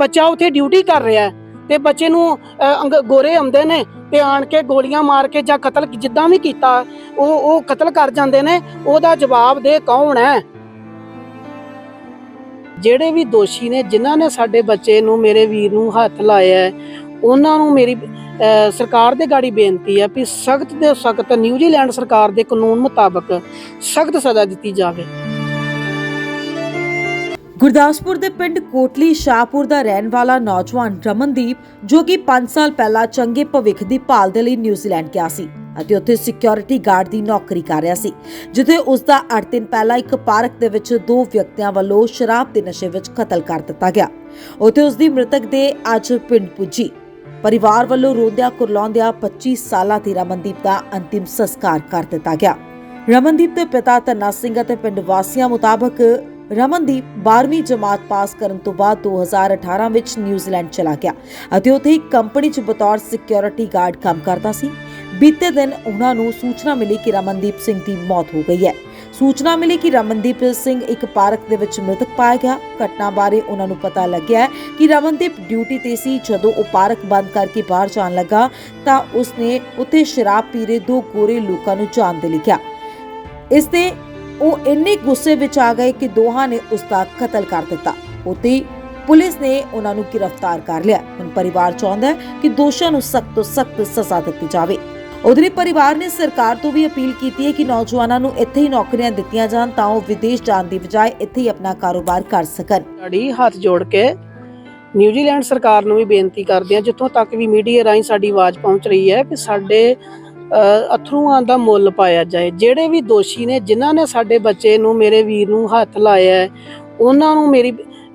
ਬੱਚਾ ਉੱਥੇ ਡਿਊਟੀ ਕਰ ਰਿਹਾ ਹੈ ਤੇ ਬੱਚੇ ਨੂੰ ਗੋਰੇ ਆਉਂਦੇ ਨੇ ਤੇ ਆਣ ਕੇ ਗੋਲੀਆਂ ਮਾਰ ਕੇ ਜਾਂ ਕਤਲ ਜਿੱਦਾਂ ਵੀ ਕੀਤਾ ਉਹ ਉਹ ਕਤਲ ਕਰ ਜਾਂਦੇ ਨੇ ਉਹਦਾ ਜਵਾਬ ਦੇ ਕੌਣ ਹੈ? ਜਿਹੜੇ ਵੀ ਦੋਸ਼ੀ ਨੇ ਜਿਨ੍ਹਾਂ ਨੇ ਸਾਡੇ ਬੱਚੇ ਨੂੰ ਮੇਰੇ ਵੀਰ ਨੂੰ ਹੱਥ ਲਾਇਆ ਉਹਨਾਂ ਨੂੰ ਮੇਰੀ ਅ, ਸਰਕਾਰ ਦੇ ਗਾੜੀ ਬੇਨਤੀ ਹੈ ਕਿ ਸਖਤ ਦੇ ਸਖਤ ਨਿਊਜ਼ੀਲੈਂਡ ਸਰਕਾਰ ਦੇ ਕਾਨੂੰਨ ਮੁਤਾਬਕ ਸਖਤ ਸਜ਼ਾ ਦਿੱਤੀ ਜਾਵੇ। ਗੁਰਦਾਸਪੁਰ ਦੇ ਪਿੰਡ ਕੋਟਲੀ ਸ਼ਾਹਪੁਰ ਦਾ ਰਹਿਣ ਵਾਲਾ ਨੌਜਵਾਨ ਰਮਨਦੀਪ, ਜੋ ਕਿ 5 ਸਾਲ ਪਹਿਲਾਂ ਚੰਗੇ ਭਵਿੱਖ ਦੀ ਭਾਲ ਦੇ ਲਈ ਨਿਊਜ਼ੀਲੈਂਡ ਗਿਆ ਸੀ ਅਤੇ ਉੱਥੇ ਸਿਕਿਉਰਿਟੀ ਗਾਰਡ ਦੀ ਨੌਕਰੀ ਕਰ ਰਿਹਾ ਸੀ, ਜਿੱਥੇ ਉਸ ਦਾ 8 ਦਿਨ ਪਹਿਲਾਂ ਇੱਕ ਪਾਰਕ ਦੇ ਵਿੱਚ ਦੋ ਵਿਅਕਤੀਆਂ ਵੱਲੋਂ ਸ਼ਰਾਬ ਦੇ ਨਸ਼ੇ ਵਿੱਚ ਕਤਲ ਕਰ ਦਿੱਤਾ ਗਿਆ। ਉੱਥੇ ਉਸ ਦੀ ਮ੍ਰਿਤਕ ਦੇ ਅੱਜ ਪਿੰਡ ਪੁੱਜੀ। ਪਰਿਵਾਰ ਵੱਲੋਂ ਰੋਂਦਿਆਂ ਕੁਰਲਾਉਂਦਿਆਂ 25 ਸਾਲਾਂ ਦੀ ਰਮਨਦੀਪ ਦਾ ਅੰਤਿਮ ਸੰਸਕਾਰ ਕਰ ਦਿੱਤਾ ਗਿਆ। ਰਮਨਦੀਪ ਦੇ ਪਿਤਾ ਧੰਨਾ ਸਿੰਘ ਅਤੇ ਪਿੰਡ ਵਾਸੀਆਂ ਮੁਤਾਬਕ ਰਮਨਦੀਪ 12ਵੀਂ ਜਮਾਤ ਪਾਸ ਕਰਨ ਤੋਂ ਬਾਅਦ 2018 ਵਿੱਚ ਨਿਊਜ਼ੀਲੈਂਡ ਚਲਾ ਗਿਆ ਅਤੇ ਉੱਥੇ ਇੱਕ ਕੰਪਨੀ 'ਚ ਬਤੌਰ ਸਿਕਿਉਰਿਟੀ ਗਾਰਡ ਕੰਮ ਕਰਦਾ ਸੀ। ਬੀਤੇ ਦਿਨ ਉਹਨਾਂ ਨੂੰ ਸੂਚਨਾ ਮਿਲੀ ਕਿ ਰਮਨਦੀਪ ਸਿੰਘ ਦੀ ਮੌਤ ਹੋ ਗਈ ਹੈ। ਸੂਚਨਾ ਮਿਲੀ ਕਿ ਰਮਨਦੀਪ ਸਿੰਘ ਇੱਕ ਪਾਰਕ ਦੇ ਵਿੱਚ ਮ੍ਰਿਤਕ ਪਾਇਆ ਗਿਆ। ਘਟਨਾ ਬਾਰੇ ਉਹਨਾਂ ਨੂੰ ਪਤਾ ਲੱਗਿਆ ਕਿ ਰਮਨਦੀਪ ਡਿਊਟੀ ਤੇ ਸੀ। ਜਦੋਂ ਉਹ ਪਾਰਕ ਬੰਦ ਕਰਕੇ ਬਾਹਰ ਜਾਣ ਲੱਗਾ ਤਾਂ ਉਸਨੇ ਉੱਥੇ ਸ਼ਰਾਬ ਪੀ ਰਹੇ ਦੋ ਗੋਰੇ ਲੋਕਾਂ ਨੂੰ ਜਾਣ ਦੇ ਲਿਖਿਆ ਇਸ ਤੇ ਉਹ ਇੰਨੇ ਗੁੱਸੇ ਵਿੱਚ ਆ ਗਏ ਕਿ ਦੋਹਾਂ ਨੇ ਉਸ ਦਾ ਕਤਲ ਕਰ ਦਿੱਤਾ। ਉਤੇ ਪੁਲਿਸ ਨੇ ਉਹਨਾਂ ਨੂੰ ਗ੍ਰਿਫਤਾਰ ਕਰ ਲਿਆ। ਹੁਣ ਪਰਿਵਾਰ ਚਾਹੁੰਦਾ ਹੈ ਕਿ ਦੋਸ਼ੀਆਂ ਨੂੰ ਸਖਤ ਤੋਂ ਸਖਤ ਸਜ਼ਾ ਦਿੱਤੀ ਜਾਵੇ। ਉਧਰੇ ਪਰਿਵਾਰ ਨੇ ਸਰਕਾਰ ਤੋਂ ਵੀ ਅਪੀਲ ਕੀਤੀ ਹੈ ਕਿ ਨੌਜਵਾਨਾਂ ਨੂੰ ਇੱਥੇ ਹੀ ਨੌਕਰੀਆਂ ਦਿੱਤੀਆਂ ਜਾਣ ਤਾਂ ਉਹ ਵਿਦੇਸ਼ ਜਾਣ ਦੀ ਬਜਾਏ ਇੱਥੇ ਹੀ ਆਪਣਾ ਕਾਰੋਬਾਰ ਕਰ ਸਕਣ। ਸਾਡੀ ਹੱਥ ਜੋੜ ਕੇ ਨਿਊਜ਼ੀਲੈਂਡ ਸਰਕਾਰ ਨੂੰ ਵੀ ਬੇਨਤੀ ਕਰਦੇ ਹਾਂ, ਜਿੱਥੋਂ ਤੱਕ ਵੀ ਮੀਡੀਆ ਰਾਹੀਂ ਸਾਡੀ ਆਵਾਜ਼ ਪਹੁੰਚ ਰਹੀ ਹੈ ਕਿ ਸਾਡੇ ਅਥਰੂਆਂ ਦਾ ਮੁੱਲ ਪਾਇਆ ਜਾਏ। ਜਿਹੜੇ ਵੀ ਦੋਸ਼ੀ ਨੇ, ਜਿਨ੍ਹਾਂ ਨੇ ਸਾਡੇ ਬੱਚੇ ਨੂੰ ਮੇਰੇ ਵੀਰ ਨੂੰ ਹੱਥ ਲਾਇਆ ਉਹਨਾਂ ਨੂੰ ਮੇਰੀ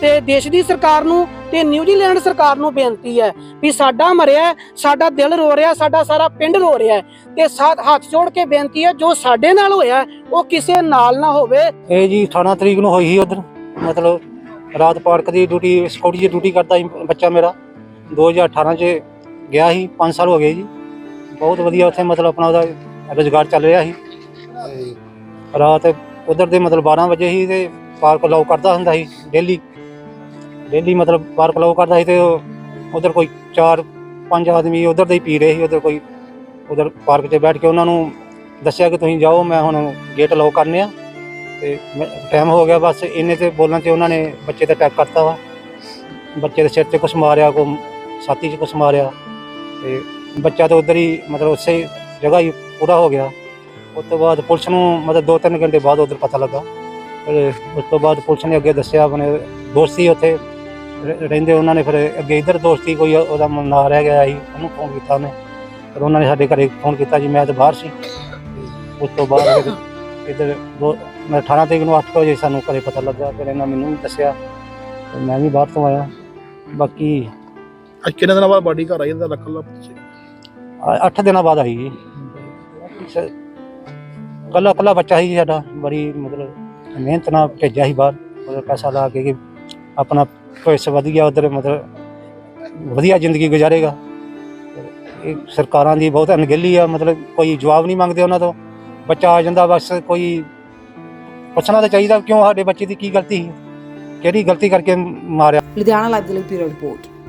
ਤੇ ਦੇਸ਼ ਦੀ ਸਰਕਾਰ ਨੂੰ ਤੇ ਨਿਊਜ਼ੀਲੈਂਡ ਸਰਕਾਰ ਨੂੰ ਬੇਨਤੀ ਹੈ ਵੀ ਸਾਡਾ ਮਰਿਆ ਸਾਡਾ ਦਿਲ ਰੋ ਰਿਹਾ ਸਾਡਾ ਸਾਰਾ ਪਿੰਡ ਰੋ ਰਿਹਾ ਤੇ ਸਾਥ ਹੱਥ ਜੋੜ ਕੇ ਬੇਨਤੀ ਹੈ ਜੋ ਸਾਡੇ ਨਾਲ ਹੋਇਆ ਉਹ ਕਿਸੇ ਨਾਲ ਨਾ ਹੋਵੇ। ਇਹ ਜੀ 18 ਤਰੀਕ ਨੂੰ ਹੋਈ ਸੀ ਉਧਰ ਮਤਲਬ ਰਾਤ ਪਾਰਕ ਦੀ ਡਿਊਟੀ ਸਿਕਿਉਰਿਟੀ ਦੀ ਡਿਊਟੀ ਕਰਦਾ ਸੀ ਬੱਚਾ ਮੇਰਾ। 2018 ਚ ਗਿਆ ਸੀ 5 ਸਾਲ ਹੋ ਗਏ ਜੀ। ਬਹੁਤ ਵਧੀਆ ਉੱਥੇ ਮਤਲਬ ਆਪਣਾ ਉਹਦਾ ਰੁਜ਼ਗਾਰ ਚੱਲ ਰਿਹਾ ਸੀ। ਰਾਤ ਉਧਰ ਦੇ ਮਤਲਬ 12 ਵਜੇ ਹੀ ਤੇ ਪਾਰਕ ਲਾਉ ਕਰਦਾ ਹੁੰਦਾ ਸੀ ਡੇਲੀ ਡੇਲੀ ਮਤਲਬ ਪਾਰਕ ਲਾਉ ਕਰਦਾ ਸੀ ਤੇ ਉਧਰ ਕੋਈ 4 5 ਆਦਮੀ ਉਧਰ ਦੇ ਹੀ ਪੀ ਰਹੇ ਸੀ, ਉਧਰ ਕੋਈ ਉਧਰ ਪਾਰਕ 'ਚ ਬੈਠ ਕੇ ਉਹਨਾਂ ਨੂੰ ਦੱਸਿਆ ਕਿ ਤੁਸੀਂ ਜਾਓ, ਮੈਂ ਹੁਣ ਗੇਟ ਲੌਕ ਕਰਨੇ ਆ। ਤੇ ਟਾਈਮ ਹੋ ਗਿਆ ਬਸ, ਇੰਨੇ ਤੇ ਬੋਲਣ ਤੇ ਉਹਨਾਂ ਨੇ ਬੱਚੇ ਤੇ ਅਟੈਕ ਕਰਤਾ ਵਾ। ਬੱਚੇ ਦੇ ਸਿਰ ਤੇ ਕੁਛ ਮਾਰਿਆ ਕੋ ਛਾਤੀ 'ਚ ਕੁਛ ਮਾਰਿਆ। ਤੇ ਬੱਚਾ ਤਾਂ ਉਧਰ ਹੀ ਮਤਲਬ ਉਸੇ ਜਗ੍ਹਾ ਹੀ ਪੂਰਾ ਹੋ ਗਿਆ। ਉਸ ਤੋਂ ਬਾਅਦ ਪੁਲਿਸ ਨੂੰ ਮਤਲਬ 2-3 ਘੰਟੇ ਬਾਅਦ ਉਧਰ ਪਤਾ ਲੱਗਾ। ਉਸ ਤੋਂ ਬਾਅਦ ਪੁਲਿਸ ਨੇ ਅੱਗੇ ਦੱਸਿਆ, ਆਪਣੇ ਦੋਸਤ ਸੀ ਉੱਥੇ। ਰਹਿੰਦੇ ਉਹਨਾਂ ਨੇ ਫਿਰ ਅੱਗੇ ਇਧਰ ਦੋਸਤੀ ਕੋਈ ਉਹਦਾ ਨਾ ਰਹਿ ਗਿਆ ਸੀ ਉਹਨੂੰ ਫੋਨ ਕੀਤਾ ਉਹਨੇ। ਫਿਰ ਉਹਨਾਂ ਨੇ ਸਾਡੇ ਘਰੇ ਫੋਨ ਕੀਤਾ ਜੀ ਮੈਂ ਤਾਂ ਬਾਹਰ ਸੀ। ਤੇ ਉਸ ਤੋਂ ਬਾਅਦ ਫਿਰ ਇੱਧਰ ਮੈਂ 18 ਤਰੀਕ ਨੂੰ 8 ਵਜੇ ਸਾਨੂੰ ਘਰੇ ਪਤਾ ਲੱਗਾ ਫਿਰ ਇਹਨਾਂ ਮੈਨੂੰ ਵੀ ਦੱਸਿਆ ਤੇ ਮੈਂ ਵੀ ਬਾਹਰ ਤੋਂ ਆਇਆ। ਬਾਕੀ ਅੱਜ ਕਿੰਨੇ ਦਿਨਾਂ ਬਾਅਦ ਬਾਡੀ ਘਰ ਆਈ ਇਹਦਾ ਰੱਖ ਲਾ 8 ਦਿਨਾਂ ਬਾਅਦ ਆਈ ਜੀ। ਕੱਲਾ ਕੱਲਾ ਬੱਚਾ ਸੀ ਸਾਡਾ ਬੜੀ ਮਤਲਬ ਮਿਹਨਤ ਨਾਲ ਭੇਜਿਆ ਸੀ ਬਾਹਰ ਉਹਦਾ ਪੈਸਾ ਲਾ ਕੇ ਕਿ ਆਪਣਾ ਭਵਿੱਖ ਵਧ ਗਿਆ, ਉਧਰ ਮਤਲਬ ਵਧੀਆ ਜ਼ਿੰਦਗੀ ਗੁਜ਼ਾਰੇਗਾ। ਇਹ ਸਰਕਾਰਾਂ ਦੀ ਬਹੁਤ ਅਣਗਹਿਲੀ ਆ, ਮਤਲਬ ਕੋਈ ਜਵਾਬ ਨਹੀਂ ਮੰਗਦੇ ਉਹਨਾਂ ਤੋਂ। ਬੱਚਾ ਆ ਜਾਂਦਾ, ਬਸ ਕੋਈ ਪੁੱਛਣਾ ਤਾਂ ਚਾਹੀਦਾ, ਕਿਉਂ ਸਾਡੇ ਬੱਚੇ ਦੀ ਕੀ ਗਲਤੀ ਸੀ? ਕਿਹੜੀ ਗਲਤੀ ਕਰਕੇ ਮਾਰਿਆ? ਲੁਧਿਆਣਾ ਲਾਈਵ ਦੇ ਲਈ ਰਿਪੋਰਟ।